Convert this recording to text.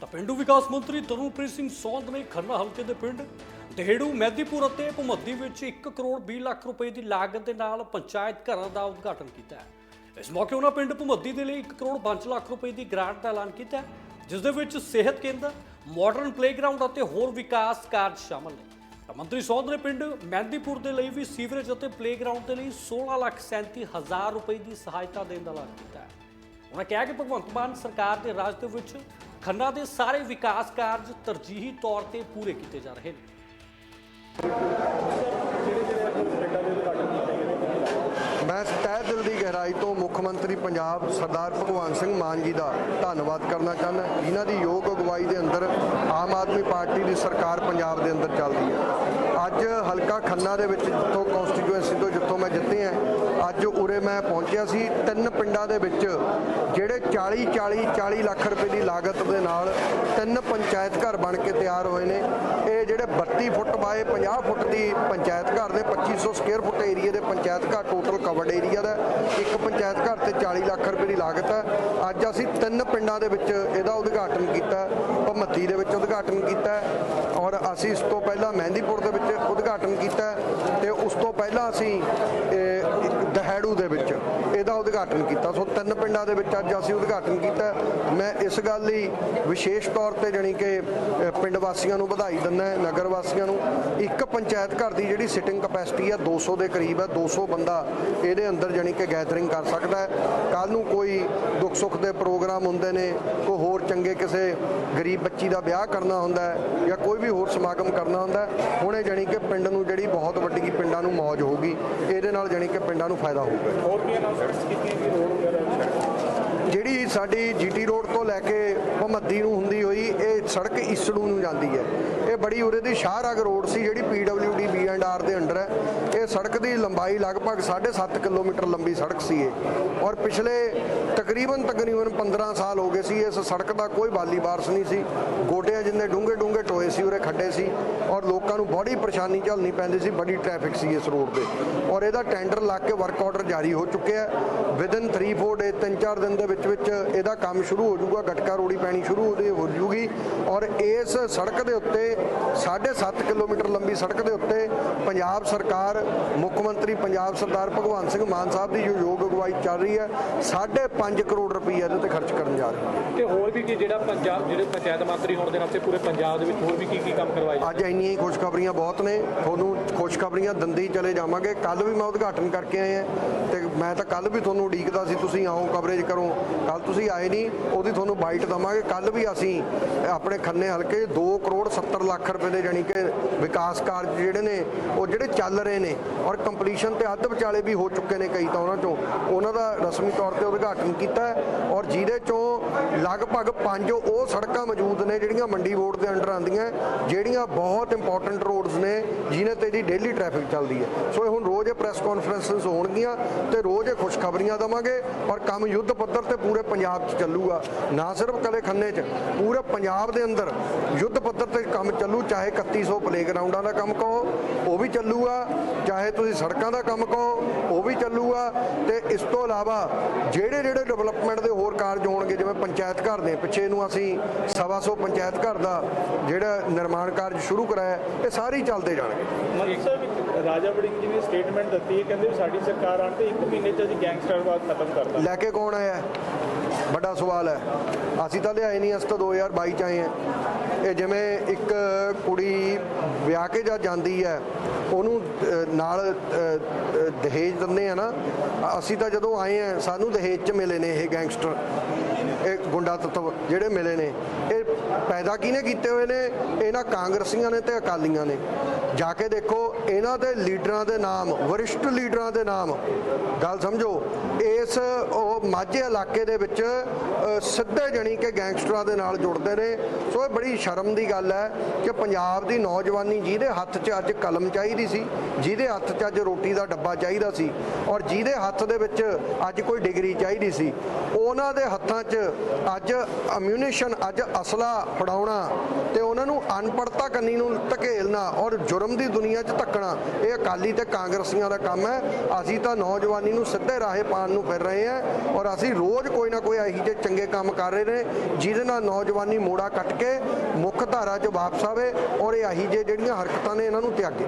ਤਾਂ ਪਿੰਡੂ ਵਿਕਾਸ ਮੰਤਰੀ ਤਰੁਣਪ੍ਰੀਤ ਸਿੰਘ ਸੌਂਦ ਨੇ ਖੰਨਾ ਹਲਕੇ ਦੇ ਪਿੰਡ ਦਹੇੜੂ ਮਹਿਦੀਪੁਰ ਅਤੇ ਭੁਮੱਦੀ ਵਿੱਚ 1 ਕਰੋੜ 20 ਲੱਖ ਰੁਪਏ ਦੀ ਲਾਗਤ ਦੇ ਨਾਲ ਪੰਚਾਇਤ ਘਰਾਂ ਦਾ ਉਦਘਾਟਨ ਕੀਤਾ ਹੈ। ਇਸ ਮੌਕੇ ਉਹਨਾਂ ਪਿੰਡ ਭਮੱਦੀ ਦੇ ਲਈ 1 ਕਰੋੜ 5 ਲੱਖ ਰੁਪਏ ਦੀ ਗ੍ਰਾਂਟ ਦਾ ਐਲਾਨ ਕੀਤਾ ਜਿਸ ਦੇ ਵਿੱਚ ਸਿਹਤ ਕੇਂਦਰ ਮਾਡਰਨ ਪਲੇਗਰਾਉਂਡ ਅਤੇ ਹੋਰ ਵਿਕਾਸ ਕਾਰਜ ਸ਼ਾਮਲ ਨੇ। ਤਾਂ ਮੰਤਰੀ ਸੌਂਦ ਨੇ ਪਿੰਡ ਮਹਿੰਦੀਪੁਰ ਦੇ ਲਈ ਵੀ ਸੀਵਰੇਜ ਅਤੇ ਪਲੇਗਰਾਉਂਡ ਦੇ ਲਈ 16 ਲੱਖ 37 ਹਜ਼ਾਰ ਰੁਪਏ ਦੀ ਸਹਾਇਤਾ ਦੇਣ ਦਾ ਐਲਾਨ ਕੀਤਾ ਹੈ। ਉਹਨਾਂ ਕਿਹਾ ਕਿ ਭਗਵੰਤ ਮਾਨ ਸਰਕਾਰ ਦੇ ਰਾਜ ਦੇ ਵਿੱਚ ਖੰਨਾ ਦੇ ਸਾਰੇ ਵਿਕਾਸ ਕਾਰਜ ਤਰਜੀਹੀ ਤੌਰ ਤੇ ਪੂਰੇ ਕੀਤੇ ਜਾ ਰਹੇ ਨੇ। ਮੈਂ ਤਹਿ ਦਿਲ ਦੀ ਗਹਿਰਾਈ ਤੋਂ ਮੁੱਖ ਮੰਤਰੀ ਪੰਜਾਬ ਸਰਦਾਰ ਭਗਵੰਤ ਸਿੰਘ ਮਾਨ ਜੀ ਦਾ ਧੰਨਵਾਦ ਕਰਨਾ ਚਾਹੁੰਦਾ ਜਿਨ੍ਹਾਂ ਦੀ ਯੋਗ ਅਗਵਾਈ ਦੇ ਅੰਦਰ ਆਮ ਆਦਮੀ ਪਾਰਟੀ ਦੀ ਸਰਕਾਰ ਪੰਜਾਬ ਦੇ ਅੰਦਰ ਚੱਲਦੀ ਹੈ। ਅੱਜ ਹਲਕਾ ਖੰਨਾ ਦੇ ਵਿੱਚ ਜਿੱਥੋਂ ਕਨਸਟੀਟੂਐਂਸੀ ਤੋਂ ਜਿੱਥੋਂ ਮੈਂ ਜਿੱਤੇ ਆ ਅੱਜ ਉਰੇ ਮੈਂ ਪਹੁੰਚਿਆ ਸੀ। ਤਿੰਨ ਪਿੰਡਾਂ ਦੇ ਵਿੱਚ ਜਿਹੜੇ 40 40 40 ਲੱਖ ਰੁਪਏ ਦੀ ਲਾਗਤ ਦੇ ਨਾਲ ਤਿੰਨ ਪੰਚਾਇਤ ਘਰ ਬਣ ਕੇ ਤਿਆਰ ਹੋਏ ਨੇ। ਇਹ ਜਿਹੜੇ 32 ਫੁੱਟ ਬਾਏ 50 ਫੁੱਟ ਦੀ ਪੰਚਾਇਤ ਘਰ ਦੇ 2500 ਸਕੁਅਰ ਫੁੱਟ ਏਰੀਆ ਦੇ ਪੰਚਾਇਤ ਘਰ ਟੋਟਲ ਕਵਰਡ ਏਰੀਆ ਦਾ ਇੱਕ ਪੰਚਾਇਤ ਘਰ ਤੇ 40 ਲੱਖ ਰੁਪਏ ਦੀ ਲਾਗਤ ਹੈ। ਅੱਜ ਅਸੀਂ ਤਿੰਨ ਪਿੰਡਾਂ ਦੇ ਵਿੱਚ ਇਹਦਾ ਉਦਘਾਟਨ ਕੀਤਾ ਭਮੱਤੀ ਦੇ ਵਿੱਚ ਉਦਘਾਟਨ ਕੀਤਾ ਔਰ ਅਸੀਂ ਇਸ ਤੋਂ ਪਹਿਲਾਂ ਮਹਿੰਦੀਪੁਰ ਦੇ ਵਿੱਚ ਉਦਘਾਟਨ ਕੀਤਾ ਤੇ ਉਸ ਤੋਂ ਪਹਿਲਾਂ ਅਸੀਂ ਇਹ, ਦੇ ਵਿੱਚ ਇਹਦਾ ਉਦਘਾਟਨ ਕੀਤਾ। ਸੋ ਤਿੰਨ ਪਿੰਡਾਂ ਦੇ ਵਿੱਚ ਅੱਜ ਅਸੀਂ ਉਦਘਾਟਨ ਕੀਤਾ। ਮੈਂ ਇਸ ਗੱਲ ਲਈ ਵਿਸ਼ੇਸ਼ ਤੌਰ ਤੇ ਜਾਣੀ ਕਿ ਪਿੰਡ ਵਾਸੀਆਂ ਨੂੰ ਵਧਾਈ ਦਿੰਦਾ ਨਗਰ ਵਾਸੀਆਂ ਨੂੰ। ਇੱਕ ਪੰਚਾਇਤ ਘਰ ਦੀ ਜਿਹੜੀ ਸਿਟਿੰਗ ਕਪੈਸਿਟੀ ਹੈ 200 ਦੇ ਕਰੀਬ ਹੈ 200 ਬੰਦਾ ਇਹਦੇ ਅੰਦਰ ਜਾਣੀ ਕਿ ਗੈਦਰਿੰਗ ਕਰ ਸਕਦਾ ਹੈ। ਕੱਲ ਨੂੰ ਕੋਈ ਦੁੱਖ ਸੁੱਖ ਦੇ ਪ੍ਰੋਗਰਾਮ ਹੁੰਦੇ ਨੇ ਕੋਈ ਹੋਰ ਚੰਗੇ ਕਿਸੇ ਗਰੀਬ ਬੱਚੀ ਦਾ ਵਿਆਹ ਕਰਨਾ ਹੁੰਦਾ ਹੈ ਜਾਂ ਕੋਈ ਵੀ ਹੋਰ ਸਮਾਗਮ ਕਰਨਾ ਹੁੰਦਾ ਹੈ ਹੁਣੇ ਜਾਣੀ ਕਿ ਪਿੰਡ ਨੂੰ ਜਿਹੜੀ ਬਹੁਤ ਵੱਡੀ ਪਿੰਡਾਂ ਨੂੰ ਮੌਜ ਹੋਊਗੀ ਇਹਦੇ ਨਾਲ ਜਾਣੀ ਕਿ ਪਿੰਡਾਂ ਨੂੰ ਫਾਇਦਾ ਹੋਰ ਵੀ ਅਨਾਉਂਸਮੈਂਟਸ ਕੀਤੀਆਂ ਕਿ ਰੋਡ ਵਗੈਰਾ ਜਿਹੜੀ ਸਾਡੀ ਜੀਟੀ ਰੋਡ ਤੋਂ ਲੈ ਕੇ ਭਮੱਦੀ ਨੂੰ ਹੁੰਦੀ ਹੋਈ, ਇਹ ਸੜਕ ਇਸੜੂ ਨੂੰ ਜਾਂਦੀ ਹੈ। ਇਹ ਬੜੀ ਉਰੇ ਦੀ ਸ਼ਾਹਰਾਗ ਰੋਡ ਸੀ, ਜਿਹੜੀ ਪੀਡਬਲਯੂਡੀ ਬੀ ਐਂਡ ਆਰ ਦੇ ਅੰਡਰ ਹੈ। ਇਹ ਸੜਕ ਦੀ ਲੰਬਾਈ ਲਗਭਗ 7.5 ਕਿਲੋਮੀਟਰ ਲੰਬੀ ਸੜਕ ਸੀ ਇਹ। ਔਰ ਪਿਛਲੇ ਤਕਰੀਬਨ ਤਕਰੀਬਨ 15 ਸਾਲ ਹੋ ਗਏ ਸੀ, ਇਸ ਸੜਕ ਦਾ ਕੋਈ ਬਾਲੀ ਬਾਰਸ ਨਹੀਂ ਸੀ। ਗੋਡਿਆਂ ਜਿੰਨੇ ਡੂੰਘੇ ਡੂੰਘੇ ਸੀ, ਉਰੇ ਖੱਡੇ ਸੀ ਔਰ ਲੋਕਾਂ ਨੂੰ ਬੜੀ ਪਰੇਸ਼ਾਨੀ ਝੱਲਣੀ ਪੈਂਦੀ ਸੀ, ਬੜੀ ਟ੍ਰੈਫਿਕ ਸੀ ਇਸ ਰੋਡ ਤੇ। ਔਰ ਇਹਦਾ ਟੈਂਡਰ ਲੱਗ ਕੇ ਵਰਕ ਆਰਡਰ ਜਾਰੀ ਹੋ ਚੁੱਕਿਆ ਹੈ। ਵਿਦਨ 3-4 ਡੇ 3-4 ਦਿਨ ਦੇ ਵਿੱਚ ਵਿੱਚ ਇਹਦਾ ਕੰਮ ਸ਼ੁਰੂ ਹੋ ਜਾਊਗਾ, ਗਟਕਾ ਰੋੜੀ ਪੈਣੀ ਸ਼ੁਰੂ ਹੋ ਜੂਗੀ ਔਰ ਇਸ ਸੜਕ ਦੇ ਉੱਤੇ 7.5 ਕਿਲੋਮੀਟਰ ਲੰਬੀ ਸੜਕ ਦੇ ਉੱਤੇ ਪੰਜਾਬ ਸਰਕਾਰ, ਮੁੱਖ ਮੰਤਰੀ ਪੰਜਾਬ ਸਰਦਾਰ ਭਗਵੰਤ ਸਿੰਘ ਮਾਨ ਸਾਹਿਬ ਦੀ ਜੋ ਯੋਗ ਅਗਵਾਈ ਚੱਲ ਰਹੀ ਹੈ 5.5 ਕਰੋੜ ਰੁਪਏ ਇਹਦੇ ਤੇ ਖਰਚ ਕਰਨ ਜਾ ਰਹੀ ਹੈ ਤੇ ਹੋਰ ਵੀ ਕੀ ਜਿਹੜਾ ਪੰਜਾਬ, ਜਿਹੜੇ ਪੰਚਾਇਤ ਮੰਤਰੀ ਹੋਣ ਦੇ ਨਾਤੇ ਪੂਰੇ ਪੰਜਾਬ ਦੇ ਵਿੱਚ ਹੋਰ ਵੀ ਕੀ ਕੀ ਕੰਮ ਕਰਵਾਏ ਅੱਜ ਇੰਨੀਆਂ ਹੀ ਖੁਸ਼ਖਬਰੀਆਂ ਬਹੁਤ ਨੇ। ਤੁਹਾਨੂੰ ਖੁਸ਼ਖਬਰੀਆਂ ਦੰਦੀ ਚਲੇ ਜਾਵਾਂਗੇ। ਕੱਲ ਵੀ ਮੈਂ ਉਦਘਾਟਨ ਕਰਕੇ ਆਇਆ ਆ ਤੇ ਮੈਂ ਤਾਂ ਕੱਲ ਵੀ ਤੁਹਾਨੂੰ ਉਡੀਕਦਾ ਸੀ, ਤੁਸੀਂ ਆਓ ਕਵਰੇਜ ਕਰੋ। ਕੱਲ ਤੁਸੀਂ ਆਏ ਨਹੀਂ, ਉਹਦੀ ਤੁਹਾਨੂੰ ਬਾਈਟ ਦਵਾਂਗੇ। ਕੱਲ ਵੀ ਅਸੀਂ ਆਪਣੇ ਖੰਨੇ ਹਲਕੇ 2 ਕਰੋੜ 70 ਲੱਖ ਰੁਪਏ ਦੇ ਜਾਨੀ ਕਿ ਵਿਕਾਸ ਕਾਰਜ ਜਿਹੜੇ ਨੇ, ਉਹ ਜਿਹੜੇ ਚੱਲ ਰਹੇ ਨੇ ਔਰ ਕੰਪਲੀਸ਼ਨ ਤੇ ਅੱਧ ਵਿਚਾਲੇ ਵੀ ਹੋ ਚੁੱਕੇ ਨੇ ਕਈ ਤਾਂ ਉਹਨਾਂ ਚੋਂ। ਉਹਨਾਂ ਦਾ ਰਸਮੀ ਤੌਰ ਤੇ ਉਦਘਾਟਨ ਕੀਤਾ ਔਰ ਜਿਹਦੇ ਚੋਂ ਲਗਭਗ ਪੰਜ ਉਹ ਸੜਕਾਂ ਮੌਜੂਦ ਨੇ ਜਿਹੜੀਆਂ ਮੰਡੀ ਬੋਰਡ ਦੇ ਅੰਡਰ ਆਉਂਦੀਆਂ। ਜਿਹੜੀਆਂ ਬਹੁਤ ਇੰਪੋਰਟੈਂਟ ਰੋਡਸ ਨੇ ਜਿਨ੍ਹਾਂ ਤੇ ਦੀ ਡੇਲੀ ਟ੍ਰੈਫਿਕ ਚੱਲਦੀ ਹੈ। ਸੋ ਇਹ ਹੁਣ ਰੋਜ਼ ਇਹ ਪ੍ਰੈਸ ਕਾਨਫਰੰਸਸ ਹੋਣਗੀਆਂ ਤੇ ਰੋਜ਼ ਇਹ ਖੁਸ਼ਖਬਰੀਆਂ ਦਵਾਂਗੇ ਔਰ ਕੰਮ ਯੁੱਧ ਪੱਧਰ ਤੇ ਪੂਰੇ ਪੰਜਾਬ 'ਚ ਚੱਲੂਗਾ। ਨਾ ਸਿਰਫ ਕਲੇ ਖੰਨੇ 'ਚ, ਪੂਰੇ ਪੰਜਾਬ ਦੇ ਅੰਦਰ ਯੁੱਧ ਪੱਧਰ ਤੇ ਕੰਮ ਚੱਲੂ, ਚਾਹੇ 3100 ਪਲੇਗਰਾਉਂਡਾਂ ਦਾ ਕੰਮ ਕਹੋ, ਉਹ ਵੀ ਚੱਲੂਗਾ। ਚਾਹੇ ਤੁਸੀਂ ਸੜਕਾਂ ਦਾ ਕੰਮ ਕਹੋ, ਉਹ ਵੀ ਚੱਲੂਗਾ। ਤੇ ਇਸ ਤੋਂ ਇਲਾਵਾ ਜਿਹੜੇ ਜਿਹੜੇ ਡਿਵੈਲਪਮੈਂਟ ਦੇ ਹੋਰ ਕਾਰਜ ਹੋਣਗੇ, ਜਿਵੇਂ ਪੰਚਾਇਤ ਘਰ ਦੇ, ਪਿੱਛੇ ਨੂੰ ਅਸੀਂ ਸਵਾ ਸੌ ਪੰਚਾਇਤ ਘਰ ਦਾ ਜਿਹੜਾ ਨਿਰਮਾਣ ਕਾਰਜ ਸ਼ੁਰੂ ਕਰਾਇਆ ਇਹ ਸਾਰੇ ਚੱਲਦੇ ਜਾਣਗੇ। ਸਾਹਿਬ ਰਾਜਾ ਵੜਿੰਗ ਜੀ ਨੇ ਸਟੇਟਮੈਂਟ ਦਿੱਤੀ ਹੈ ਕਹਿੰਦੇ ਸਾਡੀ ਸਰਕਾਰ ਆਣ ਤੇ 1 ਮਹੀਨੇ ਚ ਅਸੀਂ ਗੈਂਗਸਟਰਵਾਦ ਖਤਮ ਕਰਤਾ ਲੈ ਕੇ ਕੌਣ ਆਇਆ? ਵੱਡਾ ਸਵਾਲ ਹੈ। ਅਸੀਂ ਤਾਂ ਲਿਆਏ ਨਹੀਂ ਅਸੀਂ ਤਾਂ 2022 ਚ ਆਏ ਹਾਂ। ਇਹ ਜਿਵੇਂ ਇੱਕ ਕੁੜੀ ਵਿਆਹ ਕੇ ਜਾਂ ਜਾਂਦੀ ਹੈ ਉਹਨੂੰ ਨਾਲ ਦਹੇਜ ਦਿੰਦੇ ਆ ਨਾ ਅਸੀਂ ਤਾਂ ਜਦੋਂ ਆਏ ਆ ਸਾਨੂੰ ਦਹੇਜ ਚ ਮਿਲੇ ਨੇ ਇਹ ਗੈਂਗਸਟਰ ਇਹ ਗੁੰਡਾ ਤੱਤਵ ਜਿਹੜੇ ਮਿਲੇ ਨੇ, ਇਹ ਪੈਦਾ ਕਿਹਨੇ ਕੀਤੇ ਹੋਏ ਨੇ? ਇਹਨਾਂ ਕਾਂਗਰਸੀਆਂ ਨੇ ਤੇ ਅਕਾਲੀਆਂ ਨੇ। ਜਾ ਕੇ ਦੇਖੋ, ਇਹਨਾਂ ਦੇ ਲੀਡਰਾਂ ਦੇ ਨਾਮ, ਵਰਿਸ਼ਟ ਲੀਡਰਾਂ ਦੇ ਨਾਮ, ਗੱਲ ਸਮਝੋ, ਇਸ ਉਹ ਮਾਝੇ ਇਲਾਕੇ ਦੇ ਵਿੱਚ ਸਿੱਧੇ ਜਣੀ ਕਿ ਗੈਂਗਸਟਰਾਂ ਦੇ ਨਾਲ ਜੁੜਦੇ ਨੇ। ਸੋ ਇਹ ਬੜੀ ਸ਼ਰਮ ਦੀ ਗੱਲ ਹੈ ਕਿ ਪੰਜਾਬ ਦੀ ਨੌਜਵਾਨੀ ਜਿਹਦੇ ਹੱਥ 'ਚ ਅੱਜ ਕਲਮ ਚਾਹੀਦੀ ਸੀ, ਜਿਹਦੇ ਹੱਥ 'ਚ ਅੱਜ ਰੋਟੀ ਦਾ ਡੱਬਾ ਚਾਹੀਦਾ ਸੀ, ਔਰ ਜਿਹਦੇ ਹੱਥ ਦੇ ਵਿੱਚ ਅੱਜ ਕੋਈ ਡਿਗਰੀ ਚਾਹੀਦੀ ਸੀ, ਉਹਨਾਂ ਦੇ ਹੱਥਾਂ 'ਚ ਅੱਜ ਅਮਿਊਨੇਸ਼ਨ ਅੱਜ ਅਸਲਾ ਫੜਾਉਣਾ ਤੇ ਉਹਨਾਂ ਨੂੰ ਅਨਪੜਤਾ ਕੰਨੀ ਨੂੰ ਧਕੇਲਣਾ ਔਰ ਜੁਰਮ ਦੀ ਦੁਨੀਆ 'ਚ ਧੱਕਣਾ, ਇਹ ਅਕਾਲੀ ਤੇ ਕਾਂਗਰਸੀਆਂ ਦਾ ਕੰਮ ਹੈ। ਅਸੀਂ ਤਾਂ ਨੌਜਵਾਨੀ ਨੂੰ ਸਿੱਧੇ ਰਾਹੇ ਪਾਣ ਨੂੰ ਫਿਰ ਰਹੇ ਹਾਂ ਔਰ ਅਸੀਂ ਰੋਜ਼ ਕੋਈ ਨਾ ਕੋਈ ਇਹੋ ਜਿਹੇ ਚੰਗੇ ਕੰਮ ਕਰ ਰਹੇ ਨੇ, ਜਿਹਦੇ ਨਾਲ ਨੌਜਵਾਨੀ ਮੋੜਾ ਕੱਟ ਕੇ ਮੁੱਖ ਧਾਰਾ 'ਚ ਵਾਪਸ ਆਵੇ ਔਰ ਇਹ ਇਹੋ ਜਿਹੇ ਜਿਹੜੀਆਂ ਹਰਕਤਾਂ ਨੇ ਇਹਨਾਂ ਨੂੰ ਤਿਆਗੇ